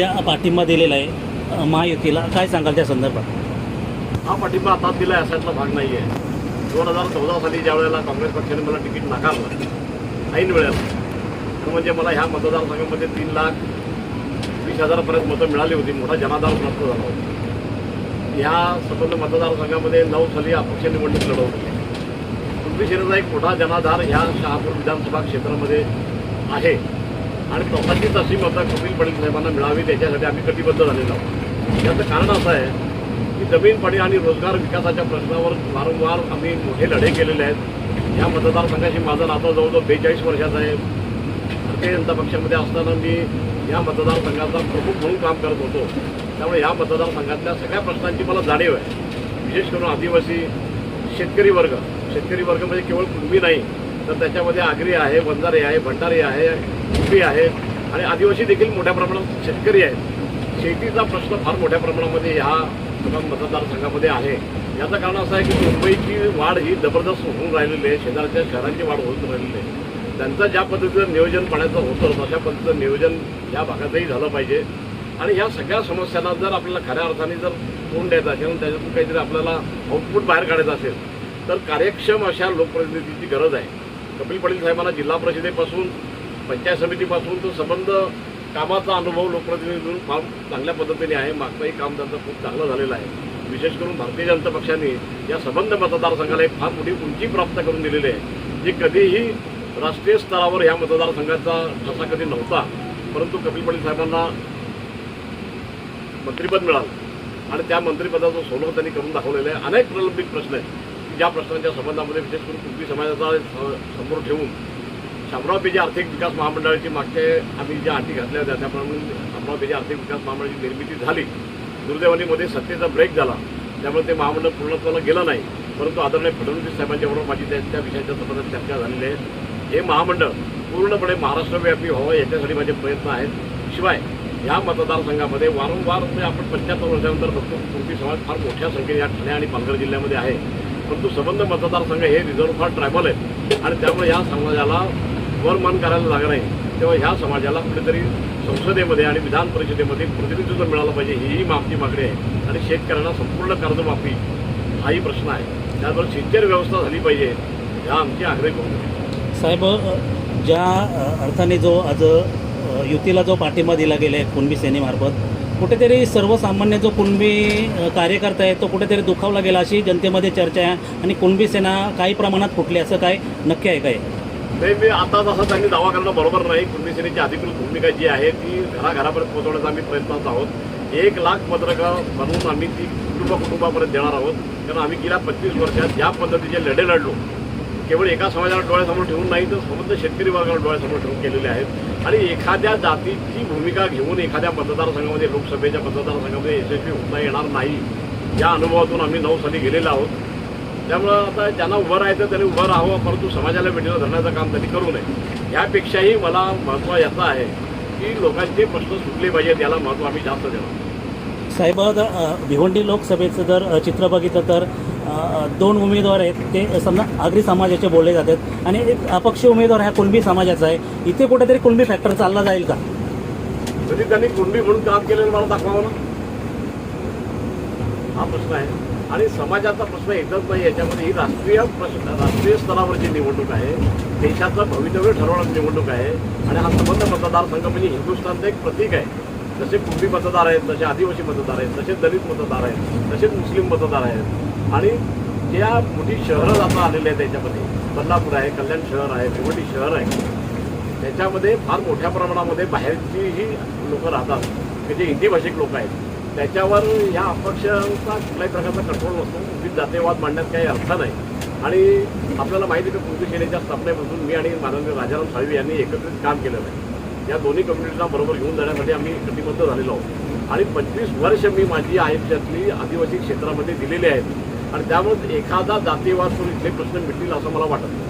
सध्या पाठिंबा दिलेला आहे महायुतीला. काय सांगाल त्या संदर्भात? हा पाठिंबा आता दिला आहे असायचा भाग नाही आहे दोन हजार चौदा साली ज्या वेळेला काँग्रेस पक्षाने मला तिकीट नाकारलं ऐन वेळेला तर म्हणजे मला ह्या मतदारसंघामध्ये तीन लाख वीस हजारापर्यंत मतं मिळाली होती मोठा जनाधार प्राप्त झाला होता. ह्या स्वतंत्र मतदारसंघामध्ये नऊ साली अपक्ष निवडणूक लढवली कुणबी सेनेचा एक मोठा जनाधार ह्या शहापूर विधानसभा क्षेत्रामध्ये आहे. आणि तसाचीच अशी मतं कपिल पाटील साहेबांना मिळावी त्याच्यासाठी आम्ही कटिबद्ध झालेलो आहोत. याचं कारण असं आहे की जमीन पाणी आणि रोजगार विकासाच्या प्रश्नावर वारंवार आम्ही मोठे लढे केलेले आहेत. या मतदारसंघाशी माझं नातं जवळजवळ बेचाळीस वर्षाचं आहे. भारतीय जनता पक्षामध्ये असताना मी या मतदारसंघाचा प्रमुख म्हणून काम करत होतो. त्यामुळे या मतदारसंघातल्या सगळ्या प्रश्नांची मला जाणीव आहे. विशेष करून आदिवासी शेतकरी वर्ग. शेतकरी वर्ग म्हणजे केवळ कुणबी नाही तर त्याच्यामध्ये आगरी आहे बंजारे आहे भंडारी आहे कुणबी आहे. आणि आदिवासी देखील मोठ्या प्रमाणात शेतकरी आहेत. शेतीचा प्रश्न फार मोठ्या प्रमाणामध्ये ह्या मतदारसंघामध्ये आहे. याचं कारण असं आहे की मुंबईची वाढ ही जबरदस्त होऊन राहिलेली आहे. शेजारच्या शहरांची वाढ होत राहिलेली आहे. त्यांचं ज्या पद्धतीचं नियोजन पाण्याचं होतं तशा पद्धतीचं नियोजन या भागातही झालं पाहिजे. आणि ह्या सगळ्या समस्यांना जर आपल्याला खऱ्या अर्थाने जर तोंड द्यायचं असेल त्याच्यातून काहीतरी आपल्याला आउटपुट बाहेर काढायचं असेल तर कार्यक्षम अशा लोकप्रतिनिधीची गरज आहे. कपिल पाटील साहेबांना जिल्हा परिषदेपासून पंचायत समितीपासून तो संबंध कामाचा अनुभव लोकप्रतिनिधीतून फार चांगल्या पद्धतीने आहे. मागचंही काम त्यांचं खूप चांगलं झालेलं आहे. विशेष करून भारतीय जनता पक्षाने या संबंध मतदारसंघाला एक फार मोठी उंची प्राप्त करून दिलेली आहे जी कधीही राष्ट्रीय स्तरावर ह्या मतदारसंघाचा ठसा कधी नव्हता. परंतु कपिल पाटील साहेबांना मंत्रिपद मिळालं. आणि त्या मंत्रिपदाचं सोनं त्यांनी करून दाखवलेलं आहे. अनेक प्रलंबित प्रश्न आहेत. ज्या प्रश्नांच्या संबंधामध्ये विशेष करून कुणबी समाजाचा स- समोर ठेवून शामराव आर्थिक विकास महामंडळाची मागचे आम्ही ज्या अटी घातल्या होत्या त्याप्रमाणे शामराव आर्थिक विकास महामंडळाची निर्मिती झाली. दुर्दैवाने मध्ये सत्तेचा ब्रेक झाला. त्यामुळे ते महामंडळ पूर्णत्वाला गेलं नाही. परंतु आदरणीय फडणवीस साहेबांच्याबरोबर माझी त्या त्या विषयाच्या संबंधात चर्चा झालेली आहे. हे महामंडळ पूर्णपणे महाराष्ट्रव्यापी व्हावं याच्यासाठी माझे प्रयत्न आहेत. शिवाय या मतदारसंघामध्ये वारंवार म्हणजे आपण पंच्याहत्तर वर्षानंतर बघतो. कुणबी समाज फार मोठ्या संख्येने या ठाणे आणि पालघर जिल्ह्यामध्ये आहे. परंतु संबंध मतदारसंघ हे रिझर्व फार ट्रायबल आहेत. आणि त्यामुळे या समाजाला वरमान करायला लागणार नाही. तेव्हा ह्या समाजाला कुठेतरी संसदेमध्ये आणि विधान परिषदेमध्ये प्रतिनिधित्व मिळालं पाहिजे हीही मागची मागणी आहे. आणि शेतकऱ्यांना संपूर्ण कर्जमाफी हाही प्रश्न आहे. त्याचबरोबर सिंचन व्यवस्था झाली पाहिजे. ह्या आमची आग्रही करून साहेब ज्या अर्थाने जो आज युतीला जो पाठिंबा दिला गेला आहे कुणबी सेनेमार्फत कुठेतरी सर्वसामान्य जो कुणबी कार्यकर्ता आहे तो कुठेतरी दुखावला गेला अशी जनतेमध्ये चर्चा आहे आणि कुणबी सेना काही प्रमाणात फुटली असं काय नक्की आहे काय? नाही मी आता जसं त्यांनी दावा करणं बरोबर नाही. कुणबी सेनेची अधिकृत भूमिका जी आहे ती घराघरापर्यंत पोहोचवण्याचा आम्ही प्रयत्नात आहोत. एक लाख पत्रकं बनवून आम्ही ती कुटुंब कुटुंबापर्यंत देणार आहोत. कारण आम्ही गेल्या पंचवीस वर्षात ज्या पद्धतीचे लढे लढलो केवळ एका समाजाला डोळ्यासमोर ठेवून नाही तर संबंध शेतकरी वर्गाला डोळ्यासमोर ठेवून केलेले आहेत. आणि एखाद्या जातीची भूमिका घेऊन एखाद्या मतदारसंघामध्ये लोकसभेच्या मतदारसंघामध्ये यशस्वी होता येणार नाही या अनुभवातून आम्ही नऊ साली गेलेलो आहोत. त्यामुळं आता ज्यांना उभं राहायचं त्यांनी उभं राहावं परंतु समाजाला भेटीला धरण्याचं काम त्यांनी करू नये. यापेक्षाही मला महत्त्व याचं आहे की लोकांचे प्रश्न सुटले पाहिजेत याला महत्त्व आम्ही जास्त देणार. साहेब भिवंडी लोकसभेचं जर चित्र बघितलं तर दोन उमेदवार आहेत. ते समजा आगरी समाजाचे बोलले जातात. आणि एक अपक्ष उमेदवार हा कुणबी समाजाचा आहे. इथे कुठेतरी कुणबी फॅक्टर चालला जाईल का? म्हणजे त्यांनी कुणबी म्हणून काम केलेलं मला दाखवावं ना हा प्रश्न आहे. आणि समाजाचा प्रश्न एकच नाही याच्यामध्ये ही राष्ट्रीय प्रश्न राष्ट्रीय स्तरावरची निवडणूक आहे देशाचं भवितव्य ठरवणारी निवडणूक आहे आणि हा संबंध मतदारसंघ म्हणजे हिंदुस्थानचं एक प्रतीक आहे. जसे कुणबी मतदार आहेत तसे आदिवासी मतदार आहेत तसे दलित मतदार आहेत तसेच मुस्लिम मतदार आहेत. आणि ज्या मोठी शहरं आता आलेली आहेत त्याच्यामध्ये. बदलापूर आहे कल्याण शहर आहे भिवंडी शहर आहे. त्याच्यामध्ये फार मोठ्या प्रमाणामध्ये बाहेरचीही लोक राहतात. की जे हिंदी भाषिक लोक आहेत त्याच्यावर ह्या अपक्षांचा कुठल्याही प्रकारचा कंट्रोल नसतो. उचित जातीयवाद मांडण्यात काही अर्थ नाही. आणि आपल्याला माहिती आहे की कृती सेनेच्या स्थापनेपासून मी आणि माननीय राजाराम साळवी यांनी एकत्रित काम केलेलं आहे. या दोन्ही कम्युनिटीला बरोबर घेऊन जाण्यासाठी आम्ही कटिबद्ध झालेलो आहोत. आणि पंचवीस वर्ष मी माझी आयुष्यातली आदिवासी क्षेत्रामध्ये दिलेली आहेत. आणि त्यामुळे एखादा जातीवाद करून इथले प्रश्न मिटतील असं मला वाटत नाही.